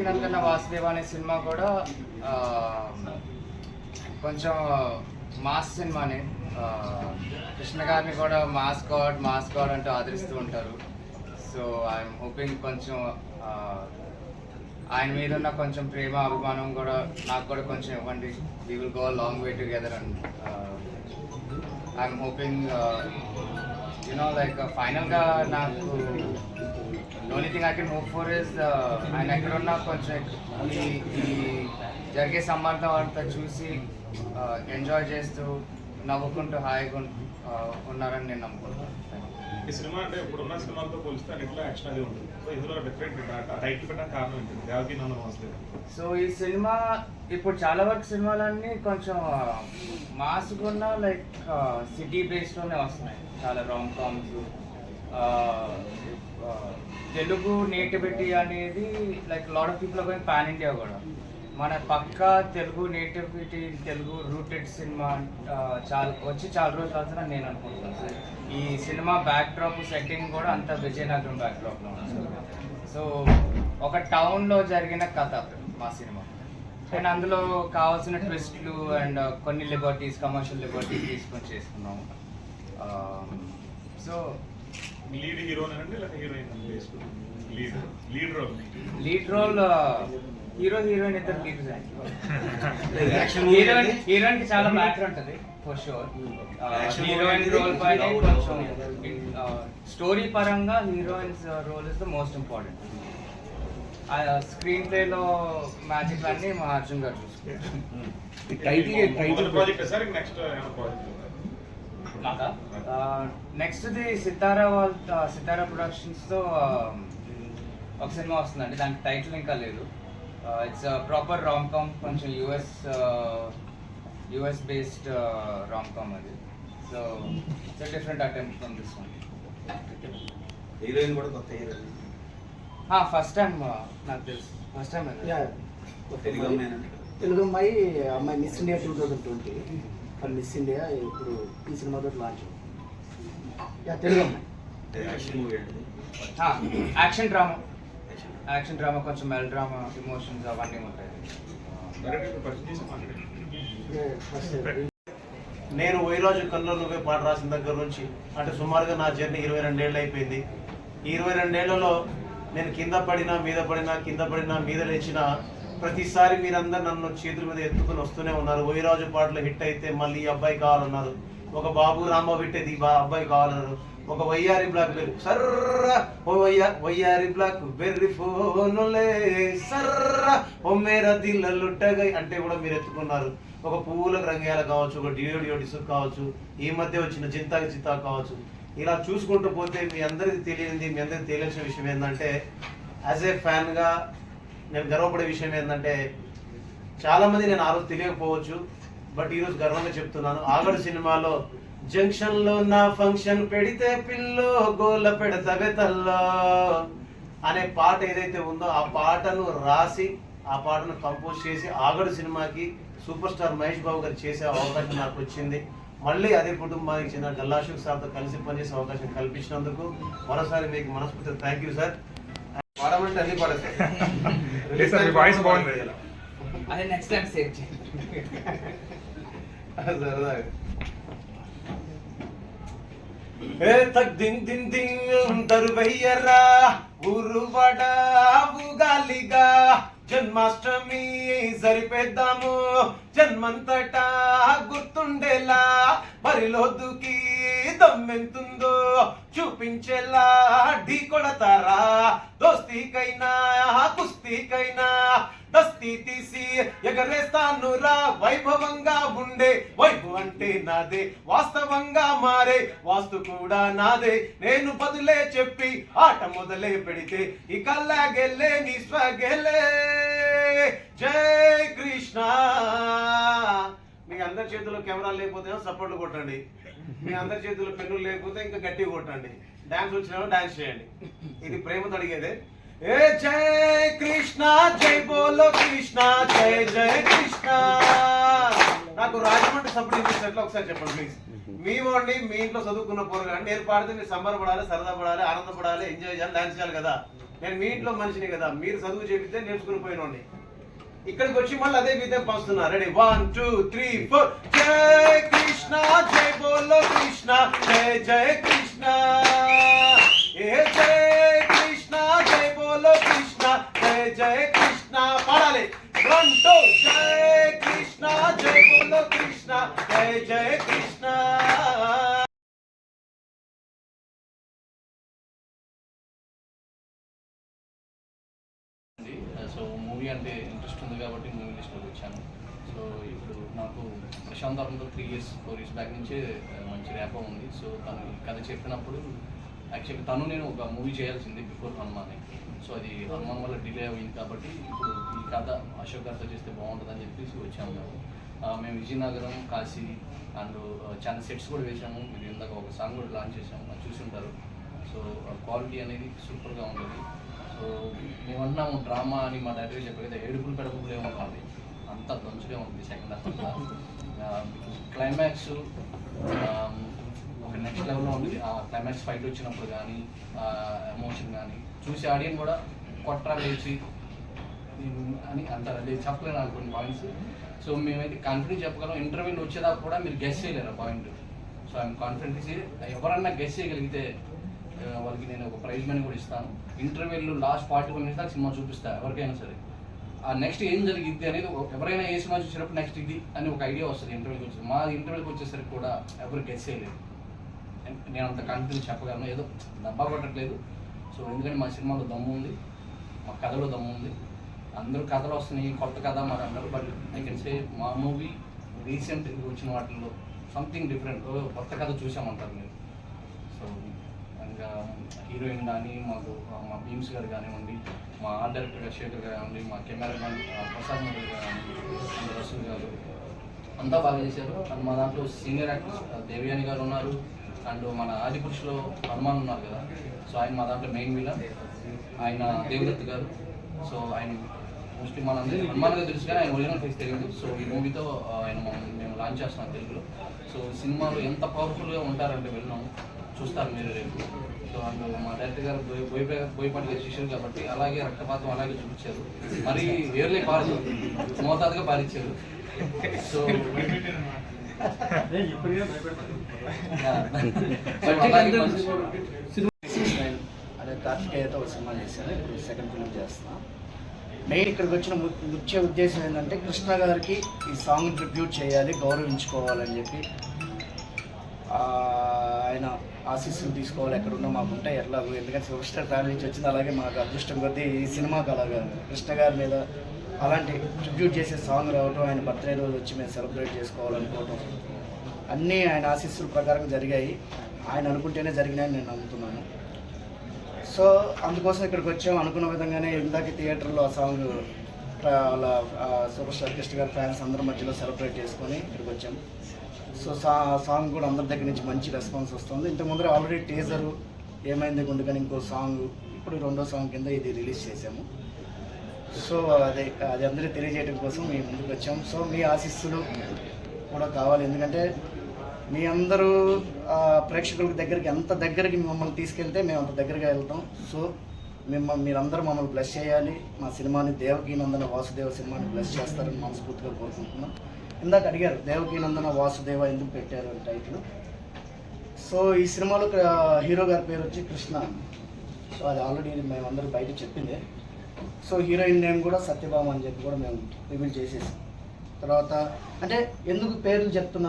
దేవకినందన వాసుదేవ అనే సినిమా కూడా కొంచెం మాస్ సినిమానే. కృష్ణ గారిని కూడా మాస్ గాడ్ మాస్ గాడ్ అంటూ ఆదరిస్తూ ఉంటారు. సో ఐఎమ్ హోపింగ్ కొంచెం ఆయన మీద ఉన్న కొంచెం ప్రేమ అభిమానం కూడా నాకు కూడా కొంచెం ఇవ్వండి. We will go long way together and I'm hoping you know like ఫైనల్గా నాకు only thing I can hope for is ఆయన ఎక్కడున్నా కొంచెం ఈ ఈ జరిగే సంబంధం అంతా చూసి ఎంజాయ్ చేస్తూ నవ్వుకుంటూ హాయిగా ఆ, ఉన్నారని నేను నమ్ముకుంటున్నాను. ఈ సినిమా అంటే ఇప్పుడు ఉన్న సినిమాలతో పోలిస్తే అన్నిట్లో యాక్షన్ అది ఉంటుంది. సో ఇందులో డిఫరెంట్ టైటిల్ పెట్టడానికి కారణం ఏంటి? దేవకి నన్ను వాసుదేవ్ సో ఈ సినిమా ఇప్పుడు చాలా వరకు సినిమాలన్నీ కొంచెం మాస్గా ఉన్న లైక్ సిటీ బేస్డ్లోనే వస్తున్నాయి. చాలా రామ్ కామ్స్ తెలుగు నేటివిటీ అనేది like lot of people going pan India కూడా. మన పక్క Telugu nativity Telugu rooted cinema చాలా వచ్చి చాలా రోజులు అవుతుందని నేను అనుకుంటున్నాను సార్. ఈ సినిమా బ్యాక్ డ్రాప్ సెట్టింగ్ కూడా అంత విజయనగరం బ్యాక్ డ్రాప్లో ఉంది సో ఒక టౌన్లో జరిగిన కథ మా సినిమా. అండ్ అందులో కావాల్సిన ట్విస్ట్లు అండ్ uh, కొన్ని లిబర్టీస్ కమర్షియల్ లిబర్టీస్ తీసుకొని చేసుకున్నాము. Um, సో లీడ్ హీరోనే అండి లేదా heroine lead lead role lead role hero heroine ఇద్దరు లీడ్స్ హీరోయిన్? హీరోయిన్కి చాలా మ్యాటర్ ఉంటుంది. For sure heroine? రోల్ పైన కొంచెం. స్టోరీ పరంగా heroines role is the most important screen ప్లేలో మ్యాజిక్ అన్ని మా అర్జున్ గారు చూసుకుంటారు. Title title project sir? Next project మాకా నెక్స్ట్ ది సితారా వాళ్ళ సితారా ప్రొడక్షన్స్తో um, ఒక సినిమా వస్తుందండి. దానికి టైటిల్ ఇంకా లేదు. ఇట్స్ ప్రాపర్ రామ్ కామ్ కొంచెం US US based rom com అది. So it's different attempt from this one heroine కూడా కొత్త హీరోయిన్. ఫస్ట్ టైం నాకు తెలుసు. First time yeah. Telugu అమ్మాయినండి Telugu అమ్మాయి అమ్మాయి Miss India two thousand twenty four Miss India ఇప్పుడు ఈ సినిమాతో లాంచ్ యా తెలుగు అమ్మాయి. యాక్షన్ మూవీ అండి యాక్షన్ డ్రామా యాక్షన్ డ్రామా కొంచెం మెల్ డ్రామా ఇమోషన్స్ అవన్నీ ఉంటాయి. నేను వైరాజు కల్లో నువ్వే పాట రాసిన దగ్గర నుంచి అంటే సుమారుగా నా జర్నీ ఇరవై రెండేళ్ళు అయిపోయింది. ఈ ఇరవై రెండేళ్ళలో నేను కింద పడినా మీద పడినా కింద పడినా మీద లేచిన ప్రతిసారి మీరందరు నన్ను చేతుల మీద ఎత్తుకుని వస్తూనే ఉన్నారు. వైరాజు పాటలు హిట్ అయితే మళ్ళీ ఈ అబ్బాయి కావాలన్నారు. ఒక బాబు రాంబాబు హిట్ అయితే ఈ బా అబ్బాయి కావాలన్నారు. ఒక వయ్యారి బ్లాక్ బెర్రీ సర్రా ఓ వయ్యా వయ్యారి బ్లాక్ బెర్రీ ఫోనులే సర్రా ఓ మేరా దిల్ల లుట్టగై అంటే కూడా మీరు ఎత్తుకున్నారు. ఒక పువ్వులకు రంగేయాల కావచ్చు ఒక డియో డిసుక్ కావచ్చు ఈ మధ్య వచ్చిన చింతాకి చింతా కావచ్చు. ఇలా చూసుకుంటూ పోతే మీ అందరికీ తెలియంది మీ అందరికీ తెలియాల్సిన విషయం ఏంటంటే యాజ్ ఏ ఫ్యాన్గా నేను గర్వపడే విషయం ఏంటంటే చాలామంది నేను ఆ రోజు తెలియకపోవచ్చు బట్ ఈరోజు గర్వంగా చెప్తున్నాను. ఆగడు సినిమాలో జంక్షన్లో నా ఫంక్షన్ పెడితే పిల్లో గోల పెడతవే తల్లో అనే పాట ఏదైతే ఉందో ఆ పాటను రాసి ఆ పాటను కంపోజ్ చేసి ఆగడు సినిమాకి సూపర్ స్టార్ మహేష్ బాబు గారు చేసే అవకాశం నాకు వచ్చింది మళ్ళీ అదే కుటుంబానికి చెందిన గల్లాషుక్ సార్తో కలిసి పనిచేసే అవకాశం కల్పించినందుకు మరోసారి మీకు మనస్ఫూర్తి థ్యాంక్ యూ సార్ పాడమంటే అన్ని లేదు సార్, మీ voice బాగుంది. అదే నెక్స్ట్ టైం సేవ్ చేయండి. సరదాగా ఏ తక్ దిన్ దిన్ దిన్ తరువయ్యరా ఊరువడ ఉగాలిగా జన్మాష్టమి సరిపేద్దాము జన్మంతటా గుర్తుండేలా బరిలో దూకి దమ్మెంతుందో చూపించేలా ఢీ కొడతారా? దోస్తీకైనా కుస్తీకైనా దస్తీ తీసి ఎగరేస్తాను రా. వైభవంగా ఉండే వైభవం అంటే నాదే వాస్తవంగా మారే వాస్తు కూడా నాదే. నేను బదులే చెప్పి ఆట మొదలే పెడితే ఇక లాగెల్లే నీ స్వగెలే. జై కృష్ణ. అందరి చేతిలో కెమెరా లేకపోతే సపోర్ట్లు కొట్టండి. మీ అందరి చేతిలో పెన్నులు లేకపోతే ఇంకా గట్టిగా కొట్టండి. డాన్స్ వచ్చిన డాన్స్ చేయండి. ఇది ప్రేమతో అడిగేదే. ఏ జై కృష్ణ జై బోలో కృష్ణ జై జై కృష్ణ. నాకు రాజమండ్రి సపోర్ట్ ఇచ్చినట్లు ఒకసారి చెప్పండి ప్లీజ్ మీ వాడిని మీ ఇంట్లో చదువుకున్న పోరు కానీ నేను పాడితే మీరు సంబరపడాలి సరదా పడాలి ఆనందపడాలి ఎంజాయ్ చేయాలి డాన్స్ చేయాలి కదా. నేను మీ ఇంట్లో మనిషిని కదా. మీరు చదువు చేపితే నేర్చుకుని పోయినోడిని. ఇక్కడికి వచ్చి మళ్ళీ అదే విధంగా పంచుతున్నా ready one two three four జై కృష్ణ జై బోలో కృష్ణ జై జై సో మూవీ అంటే ఇంట్రెస్ట్ ఉంది కాబట్టి మూవీ లిస్ట్లోకి వచ్చాను. సో ఇప్పుడు నాకు Prashanth వర్మతో three years four years back నుంచే మంచి ర్యాపో ఉంది. సో తను కథ చెప్పినప్పుడు యాక్చువల్లీ తను నేను ఒక మూవీ చేయాల్సింది బిఫోర్ హనుమాన్ సో అది హనుమాన్ వల్ల డిలే అయింది కాబట్టి ఇప్పుడు ఈ కథ అశోక్ గారితో చేస్తే బాగుంటుందని చెప్పేసి వచ్చాము మేము. మేము విజయనగరం కాశీ అండ్ చాలా సెట్స్ కూడా వేసాము మీరు ఇందాక ఒక సాంగ్ కూడా లాంచ్ చేసాము చూసి ఉంటారు. సో క్వాలిటీ అనేది సూపర్గా ఉంటుంది సో మేమన్నాము డ్రామా అని మా డైరెక్టర్ చెప్పారు ఏడుపులు పెడపులు ఏమవుతుంది అంత దంచుగా ఉంది సెకండ్ హాఫ్ క్లైమాక్స్ ఒక నెక్స్ట్ లెవెల్లో ఉంది. ఆ క్లైమాక్స్ ఫైట్ వచ్చినప్పుడు కానీ ఎమోషన్ కానీ చూసి ఆడియన్ కూడా కొట్రా లేచి అని అంటారు అది చెప్పలేను అనుకున్న పాయింట్స్ సో మేమైతే కాన్ఫిడెంట్ చెప్పగలం. ఇంటర్వ్యూలు వచ్చేదాకా కూడా మీరు గెస్ చేయలేరు పాయింట్ సో ఐఎమ్ కాన్ఫిడెంట్ ఎవరన్నా గెస్ చేయగలిగితే వాళ్ళకి నేను ఒక ప్రైజ్ మనీ కూడా ఇస్తాను. ఇంటర్వ్యూలో లాస్ట్ ఫార్టీ కూడా మినిట్స్ దాకా సినిమా చూపిస్తా ఎవరికైనా సరే. ఆ నెక్స్ట్ ఏం జరిగింది అనేది ఎవరైనా ఏ సినిమా చూసినప్పుడు నెక్స్ట్ ఇది అని ఒక ఐడియా వస్తుంది ఇంటర్వ్యూకి వచ్చి. మా ఇంటర్వ్యూకి వచ్చేసరికి కూడా ఎవరు గెస్ చేయలేదు. నేను అంత కాన్ఫిడెన్స్ చెప్పగలను. ఏదో డబ్బా కొట్టట్లేదు. సో ఎందుకంటే మా సినిమాలో దమ్ము ఉంది మా కథలో దమ్ము ఉంది. అందరూ కథలు వస్తున్నాయి కొత్త కథ మరి అన్నారు బట్ ఐ కెన్ సే మా మూవీ రీసెంట్ వచ్చిన వాటిల్లో సంథింగ్ డిఫరెంట్ కొత్త కథ చూసామంటారు మీరు. సో హీరోయిన్ కానీ మాకు మా భీమ్స్ గారు కానివ్వండి మా ఆర్ట్ డైరెక్టర్ శేఖర్ గారు కానివ్వండి మా కెమెరామెన్ ప్రసాద్ మోదీ గారు కానివ్వండి రసూల్ గారు అంతా బాగా చేశారు. అండ్ మా దాంట్లో సీనియర్ యాక్టర్స్ దేవయాని గారు ఉన్నారు. అండ్ మన ఆదిపురుషులో హనుమాన్ ఉన్నారు కదా. సో ఆయన మా దాంట్లో మెయిన్ విలన్. ఆయన దేవదత్ గారు. సో ఆయన మోస్ట్లీ మన హనుమాన్ గారు తెలుసు కానీ ఆయన ఒరిజినల్ ఫేస్ తెలియదు. సో ఈ మూవీతో ఆయన మేము లాంచ్ చేస్తున్నాం తెలుగులో. సో సినిమాలో ఎంత పవర్ఫుల్గా ఉంటారంటే వెళ్ళినాము చూస్తారు మీరు రేపు. సో అండ్ మా డైరెక్టర్ గారు బోయ్ బోయ్ బోయపాటి శిష్యులు కాబట్టి అలాగే రక్తపాతం అలాగే చూపించారు. మరి వేర్లే పారదు మోతాదుగా పారించారు సో అదే కార్తికేయతో ఒక సినిమా చేశాను ఇప్పుడు సెకండ్ ఫిల్మ్ చేస్తున్నా. మెయిన్ ఇక్కడికి వచ్చిన ముఖ్య ఉద్దేశం ఏంటంటే కృష్ణ గారికి ఈ సాంగ్ ట్రిబ్యూట్ చేయాలి గౌరవించుకోవాలని చెప్పి. ఆ, ఆయన ఆశీస్సులు తీసుకోవాలి ఎక్కడున్నా మాకు ఉంటాయి ఎట్లాగో. ఎందుకంటే సూపర్ స్టార్ ఫ్యామిలీ నుంచి వచ్చింది అలాగే మాకు అదృష్టం కొద్దీ ఈ సినిమాకి అలాగా కృష్ణ గారి మీద అలాంటి ట్రిబ్యూట్ చేసే సాంగ్ రావటం ఆయన బర్త్డే రోజు వచ్చి మేము సెలబ్రేట్ చేసుకోవాలనుకోవటం అన్నీ ఆయన ఆశీస్సుల ప్రకారం జరిగాయి. ఆయన అనుకుంటేనే జరిగినాయని నేను నమ్ముతున్నాను. సో అందుకోసం ఇక్కడికి వచ్చాం. అనుకున్న విధంగానే ఇందాక థియేటర్లో ఆ సాంగ్ వాళ్ళ సూపర్ స్టార్ కృష్ణ గారి ఫ్యాన్స్ అందరి మధ్యలో సెలబ్రేట్ చేసుకొని ఇక్కడికి వచ్చాం. సో సా సాంగ్ కూడా అందరి దగ్గర నుంచి మంచి రెస్పాన్స్ వస్తుంది. ఇంత ముందర ఆల్రెడీ టీజర్ ఏమైంది గుండెగాని ఇంకో సాంగ్ ఇప్పుడు రెండో సాంగ్ కింద ఇది రిలీజ్ చేసాము సో అదే అది అందరికీ తెలియజేయడం కోసం మేము ముందుకు వచ్చాం. సో మీ ఆశీస్సులు కూడా కావాలి. ఎందుకంటే మీ అందరూ ఆ, ప్రేక్షకుల దగ్గరికి ఎంత దగ్గరికి మమ్మల్ని తీసుకెళ్తే మేము అంత దగ్గరగా వెళ్తాం. సో మిమ్మల్ని మీరందరూ మమ్మల్ని బ్లెస్ చేయాలి. మా సినిమాని దేవకీనందన వాసుదేవ సినిమాని బ్లెస్ చేస్తారని మనస్ఫూర్తిగా కోరుకుంటున్నాం. ఇందాక అడిగారు దేవకీనందన వాసుదేవ ఎందుకు పెట్టారు? అని టైటిల్. సో ఈ సినిమాలో హీరో గారి పేరు వచ్చి కృష్ణ. సో అది ఆల్రెడీ మేమందరూ బయట చెప్పిందే. సో హీరోయిన్ నేమ్ కూడా సత్యభామ అని చెప్పి కూడా మేము రివీల్ చేసేసాం. తర్వాత అంటే ఎందుకు పేర్లు చెప్తున్నా